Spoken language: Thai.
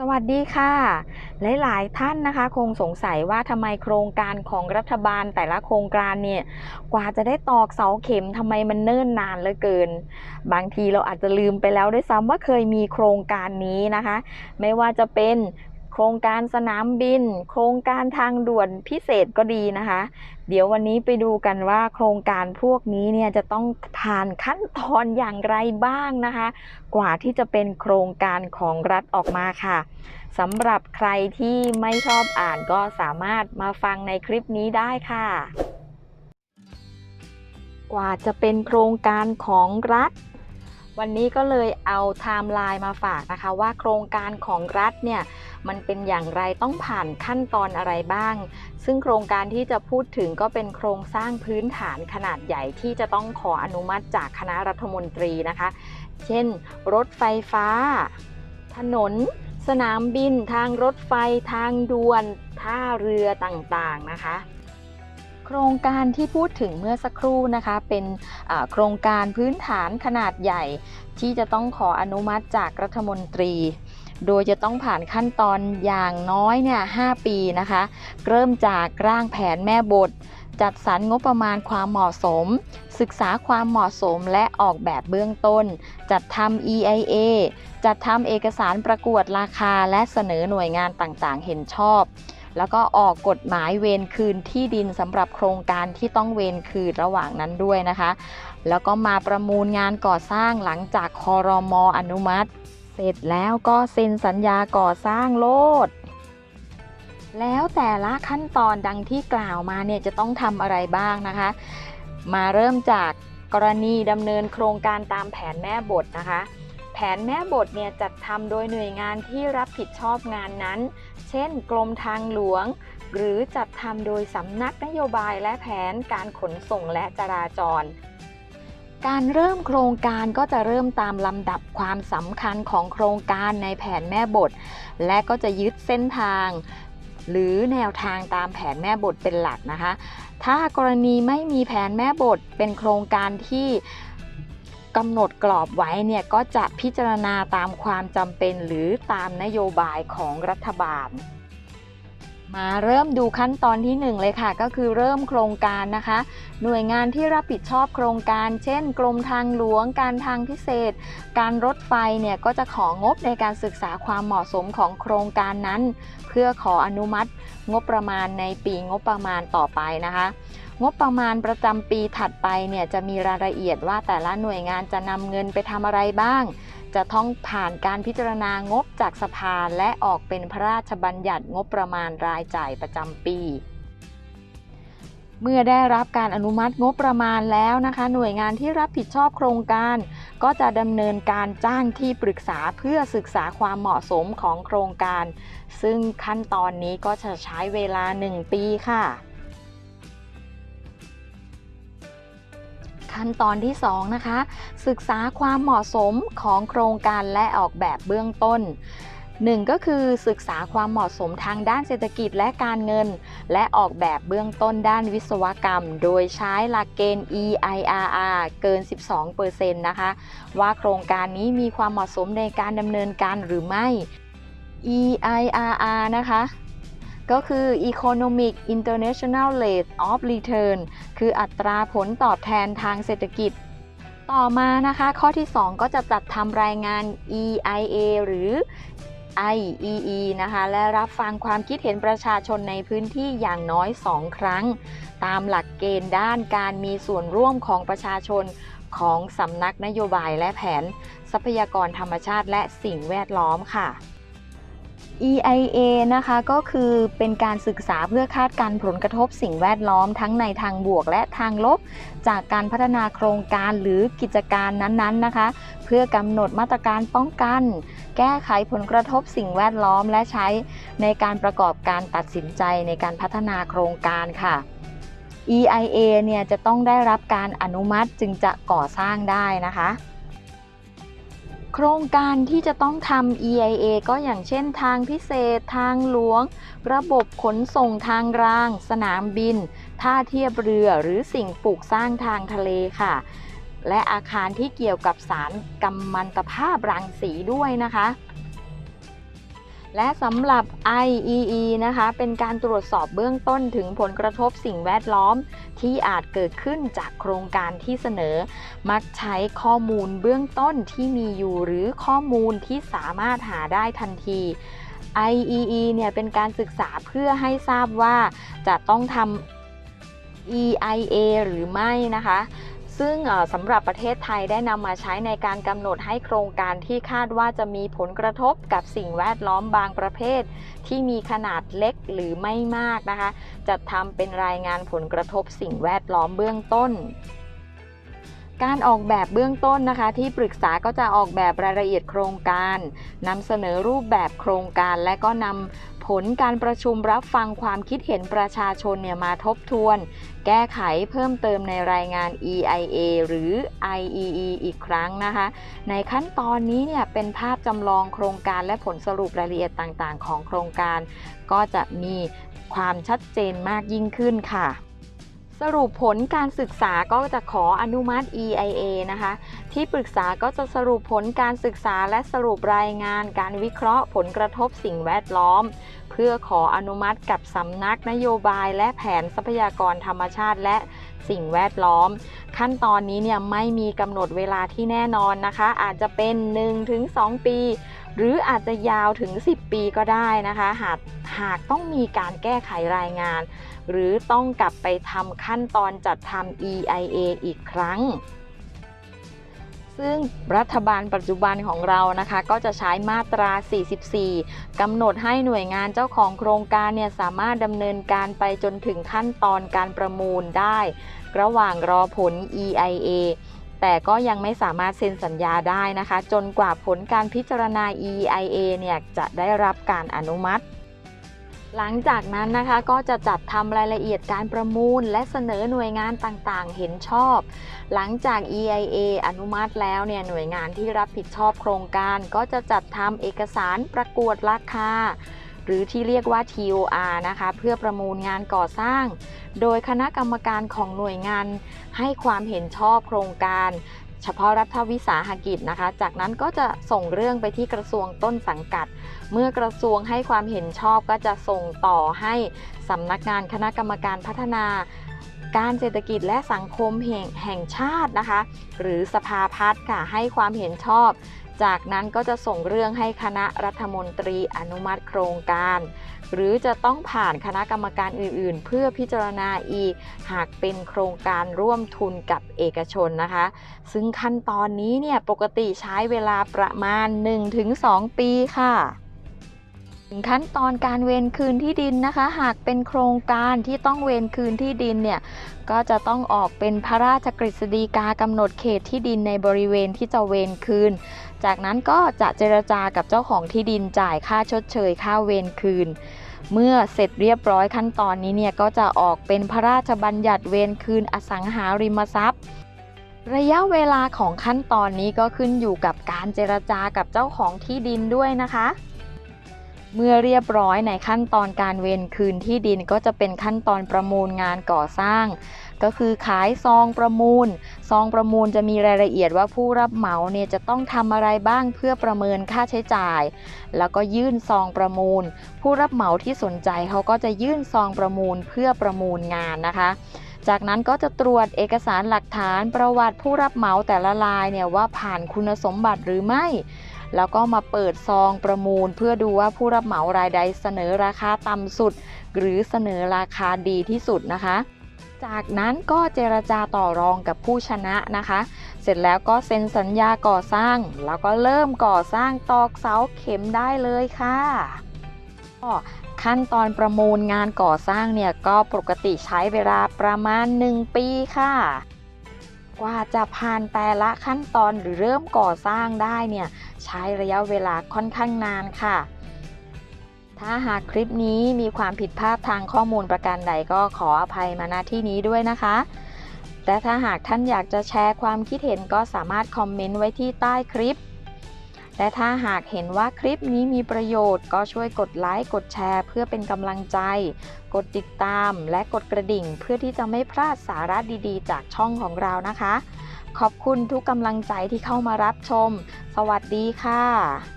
สวัสดีค่ะ หลาย ๆ ท่านนะคะ คงสงสัยว่าทำไมโครงการของรัฐบาลแต่ละโครงการเนี่ยกว่าจะได้ตอกเสาเข็มทำไมมันเนิ่นนานเหลือเกิน บางทีเราอาจจะลืมไปแล้วด้วยซ้ำว่าเคยมีโครงการนี้นะคะ ไม่ว่าจะเป็น โครงการสนามบิน โครงการทางด่วนพิเศษก็ดีนะคะ เดี๋ยววันนี้ไปดูกันว่าโครงการพวกนี้เนี่ยจะต้องผ่านขั้นตอนอย่างไรบ้างนะคะ กว่าที่จะเป็นโครงการของรัฐออกมาค่ะสำหรับใครที่ไม่ชอบอ่านก็สามารถมาฟังในคลิปนี้ได้ค่ะกว่าจะเป็นโครงการของรัฐ วันนี้ก็เลยเอาไทม์ไลน์มาฝากนะคะ ว่าโครงการของรัฐเนี่ย มันเป็นอย่างไรต้องผ่านขั้นตอนอะไรบ้าง ซึ่งโครงการที่จะพูดถึงก็เป็นโครงสร้างพื้นฐานขนาดใหญ่ที่จะต้องขออนุมัติจากคณะรัฐมนตรีนะคะ เช่น รถไฟฟ้า ถนน สนามบิน ทางรถไฟ ทางด่วน ท่าเรือต่างๆนะคะ โครงการที่พูดถึงเมื่อสักครู่นะคะ เป็นโครงการพื้นฐานขนาดใหญ่ ที่จะต้องขออนุมัติจากรัฐมนตรี โดยจะต้องผ่านขั้นตอนอย่างน้อยเนี่ย5ปีนะคะ เริ่มจากร่างแผนแม่บท จัดสรรงบประมาณความเหมาะสม ศึกษาความเหมาะสมและออกแบบเบื้องต้น จัดทำ EIA จัดทำเอกสารประกวดราคาและเสนอหน่วยงานต่างๆ เห็นชอบ แล้วก็ออกกฎหมายเวรคืนที่ดินสำหรับโครงการที่ต้องเวรคืนระหว่างนั้นด้วยนะคะ แล้วก็มาประมูลงานก่อสร้างหลังจากคอรมออนุมัติ เสร็จแล้วก็เซ็นสัญญาก่อสร้างโลดแล้วแต่ละขั้นตอนดังที่กล่าวมาเนี่ยจะต้องทำอะไรบ้างนะคะ มาเริ่มจากกรณีดำเนินโครงการตามแผนแม่บทนะคะ แผนแม่บทเนี่ยจัดทำโดยหน่วยงานที่รับผิดชอบงานนั้น เช่น กรมทางหลวง หรือจัดทำโดยสำนักนโยบายและแผนการขนส่งและจราจร การเริ่มโครงการก็จะเริ่มตามลำดับความสำคัญของโครงการในแผนแม่บท และก็จะยึดเส้นทาง หรือแนวทางตามแผนแม่บทเป็นหลักนะคะ ถ้ากรณีไม่มีแผนแม่บทเป็นโครงการที่ กำหนดกรอบไว้เนี่ยก็จะพิจารณาตามความจำเป็นหรือตามนโยบายของรัฐบาล มาเริ่มดูขั้นตอนที่ 1 เลยค่ะ ก็คือเริ่มโครงการนะคะ หน่วยงานที่รับผิดชอบโครงการ เช่น กรมทางหลวงการทางพิเศษ การรถไฟเนี่ยก็จะของบในการศึกษาความเหมาะสมของโครงการนั้น เพื่อขออนุมัติงบประมาณในปีงบประมาณต่อไปนะคะ งบประมาณประจำปีถัดไปเนี่ยจะมีรายละเอียดว่าแต่ละหน่วยงานจะนำเงินไปทำอะไรบ้าง จะต้องผ่านการพิจารณางบจากสภาและออกเป็นพระราชบัญญัติงบประมาณรายจ่ายประจำปี เมื่อได้รับการอนุมัติงบประมาณแล้วนะคะ หน่วยงานที่รับผิดชอบโครงการ ก็จะดำเนินการจ้างที่ปรึกษาเพื่อศึกษาความเหมาะสมของโครงการ ซึ่งขั้นตอนนี้ก็จะใช้เวลา 1 ปีค่ะ ขั้นตอนที่ 2 นะคะ ศึกษาความเหมาะสมของโครงการและออกแบบเบื้องต้น 1 ก็คือศึกษาความเหมาะสมทางด้านเศรษฐกิจและการเงิน และออกแบบเบื้องต้นด้านวิศวกรรม โดยใช้หลักเกณฑ์ EIRR เกิน 12%นะคะ ว่าโครงการนี้มีความเหมาะสมในการดำเนินการหรือไม่ EIRR นะคะ ก็คือ Economic International Rate of Return คืออัตราผลตอบแทนทางเศรษฐกิจ ต่อมานะคะ ข้อที่ 2 ก็จะจัดทำรายงาน EIA หรือ IEE นะคะ และรับฟังความคิดเห็นประชาชนในพื้นที่อย่างน้อย 2 ครั้ง ตามหลักเกณฑ์ด้านการมีส่วนร่วมของประชาชนของสำนักนโยบายและแผน ทรัพยากรธรรมชาติและสิ่งแวดล้อมค่ะ EIA นะคะก็คือเป็นการศึกษาเพื่อคาดการณ์ผลกระทบสิ่งแวดล้อมทั้งในทางบวกและทางลบ จากการพัฒนาโครงการหรือกิจการนั้นๆนะคะ เพื่อกำหนดมาตรการป้องกัน แก้ไขผลกระทบสิ่งแวดล้อมและใช้ในการประกอบการตัดสินใจในการพัฒนาโครงการค่ะ EIA เนี่ยจะต้องได้รับการอนุมัติจึงจะก่อสร้างได้นะคะ โครงการที่จะต้องทำ EIA ก็อย่างเช่นทางพิเศษ ทางหลวง ระบบขนส่งทางราง สนามบิน ท่าเทียบเรือ หรือสิ่งปลูกสร้างทางทะเลค่ะ และอาคารที่เกี่ยวกับสารกัมมันตภาพรังสีด้วยนะคะ และสำหรับ IEE นะคะ เป็นการตรวจสอบเบื้องต้นถึงผลกระทบสิ่งแวดล้อม ที่อาจเกิดขึ้นจากโครงการที่เสนอ มักใช้ข้อมูลเบื้องต้นที่มีอยู่หรือข้อมูลที่สามารถหาได้ทันที IEE เนี่ยเป็นการศึกษาเพื่อให้ทราบว่าจะต้องทำ EIA หรือไม่นะคะ ซึ่งสำหรับประเทศไทยได้นำมาใช้ในการกำหนดให้โครงการที่คาดว่าจะมีผลกระทบกับสิ่งแวดล้อมบางประเภท ที่มีขนาดเล็กหรือไม่มากนะคะจัดทำเป็นรายงานผลกระทบสิ่งแวดล้อมเบื้องต้นการออกแบบเบื้องต้นนะคะ ที่ปรึกษาก็จะออกแบบรายละเอียดโครงการนำเสนอรูปแบบโครงการ และก็นำ ผลการประชุมรับฟังความคิดเห็นประชาชนเนี่ยมาทบทวน แก้ไขเพิ่มเติมในรายงาน EIA หรือ IEE อีกครั้งนะคะ ในขั้นตอนนี้เนี่ยเป็นภาพจำลองโครงการและผลสรุปรายละเอียดต่างๆ ของโครงการ ก็จะมีความชัดเจนมากยิ่งขึ้นค่ะ สรุปผลการศึกษาก็จะขออนุมัติ EIA นะคะ ที่ปรึกษาก็จะสรุปผลการศึกษาและสรุปรายงานการวิเคราะห์ผลกระทบสิ่งแวดล้อม เพื่อขออนุมัติกับสำนักนโยบายและแผนทรัพยากรธรรมชาติและสิ่งแวดล้อม ขั้นตอนนี้เนี่ยไม่มีกำหนดเวลาที่แน่นอนนะคะ อาจจะเป็น 1-2 ปี หรืออาจจะยาวถึง 10 ปีก็ได้นะคะ หากหากต้องมีการแก้ไขรายงาน หรือต้องกลับไปทำขั้นตอนจัดทำ EIA อีกครั้ง ซึ่งรัฐบาลปัจจุบันของเรานะคะ ก็จะใช้มาตรา 44 กำหนดให้หน่วยงานเจ้าของโครงการเนี่ยสามารถดำเนินการไปจนถึงขั้นตอนการประมูลได้ ระหว่างรอผล EIA แต่ก็ยังไม่สามารถเซ็นสัญญาได้นะคะ จนกว่าผลการพิจารณา EIA เนี่ยจะได้รับการอนุมัติ หลังจากนั้นนะคะก็จะจัดทำรายละเอียดการประมูล และเสนอหน่วยงานต่างๆ เห็นชอบ หลังจาก EIA อนุมัติแล้วเนี่ยหน่วยงานที่รับผิดชอบโครงการ ก็จะจัดทำเอกสารประกวดราคา หรือที่เรียกว่า TOR นะคะ เพื่อประมูลงานก่อสร้าง โดยคณะกรรมการของหน่วยงาน ให้ความเห็นชอบโครงการ เฉพาะรัฐวิสาหกิจนะคะ จากนั้นก็จะส่งเรื่องไปที่กระทรวงต้นสังกัด เมื่อกระทรวงให้ความเห็นชอบก็จะส่งต่อให้สำนักงานคณะกรรมการพัฒนาการเศรษฐกิจและสังคมแห่งแห่งชาตินะคะ หรือสภาพัฒน์ค่ะให้ความเห็นชอบ จากนั้นก็จะส่งเรื่องให้คณะรัฐมนตรีอนุมัติโครงการ หรือจะต้องผ่านคณะกรรมการอื่น ๆ เพื่อพิจารณาอีก หากเป็นโครงการร่วมทุนกับเอกชนนะคะ ซึ่งขั้นตอนนี้เนี่ยปกติใช้เวลาประมาณ 1-2 ปีค่ะ ขั้นตอนการเวรคืนที่ดินนะคะ หากเป็นโครงการที่ต้องเวรคืนที่ดินเนี่ยก็จะต้องออกเป็นพระราชกฤษฎีกากำหนดเขตที่ดินในบริเวณที่จะเวรคืน จากนั้นก็จะเจรจากับเจ้าของที่ดินจ่ายค่าชดเชยค่าเวรคืน เมื่อเสร็จเรียบร้อยขั้นตอนนี้เนี่ยก็จะออกเป็นพระราชบัญญัติเวรคืนอสังหาริมทรัพย์ระยะเวลาของขั้นตอนนี้ก็ขึ้นอยู่กับการเจรจากับเจ้าของที่ดินด้วยนะคะ เมื่อเรียบร้อยในขั้นตอนการเวรคืนที่ดินก็จะเป็นขั้นตอนประมูลงานก่อสร้าง ก็คือขายซองประมูล ซองประมูลจะมีรายละเอียดว่าผู้รับเหมาเนี่ยจะต้องทำอะไรบ้างเพื่อประเมินค่าใช้จ่าย แล้วก็ยื่นซองประมูล ผู้รับเหมาที่สนใจเขาก็จะยื่นซองประมูลเพื่อประมูลงานนะคะจากนั้นก็จะตรวจเอกสารหลักฐานประวัติผู้รับเหมาแต่ละรายเนี่ยว่าผ่านคุณสมบัติหรือไม่ แล้วก็มาเปิดซองประมูล เพื่อดูว่าผู้รับเหมารายใดเสนอราคาต่ำสุด หรือเสนอราคาดีที่สุดนะคะ จากนั้นก็เจรจาต่อรองกับผู้ชนะนะคะ เสร็จแล้วก็เซ็นสัญญาก่อสร้าง แล้วก็เริ่มก่อสร้างตอกเสาเข็มได้เลยค่ะก็ขั้นตอนประมูลงานก่อสร้างเนี่ยก็ปกติใช้เวลาประมาณ 1 ปีค่ะ กว่าจะผ่านแต่ละขั้นตอนหรือเริ่มก่อสร้างได้เนี่ยใช้ระยะเวลาค่อนข้างนานค่ะ ถ้าหากคลิปนี้มีความผิดพลาดทางข้อมูลประการใดก็ขออภัยมาณที่นี้ด้วยนะคะและถ้าหากท่านอยากจะแชร์ความคิดเห็นก็สามารถคอมเมนต์ไว้ที่ใต้คลิป และถ้าหากเห็นว่าคลิปนี้มีประโยชน์ก็ช่วยกดไลค์ กดแชร์ เพื่อเป็นกำลังใจ กดติดตามและกดกระดิ่งเพื่อที่จะไม่พลาดสาระดีๆ จากช่องของเรานะคะ ขอบคุณทุกกำลังใจที่เข้ามารับชม สวัสดีค่ะ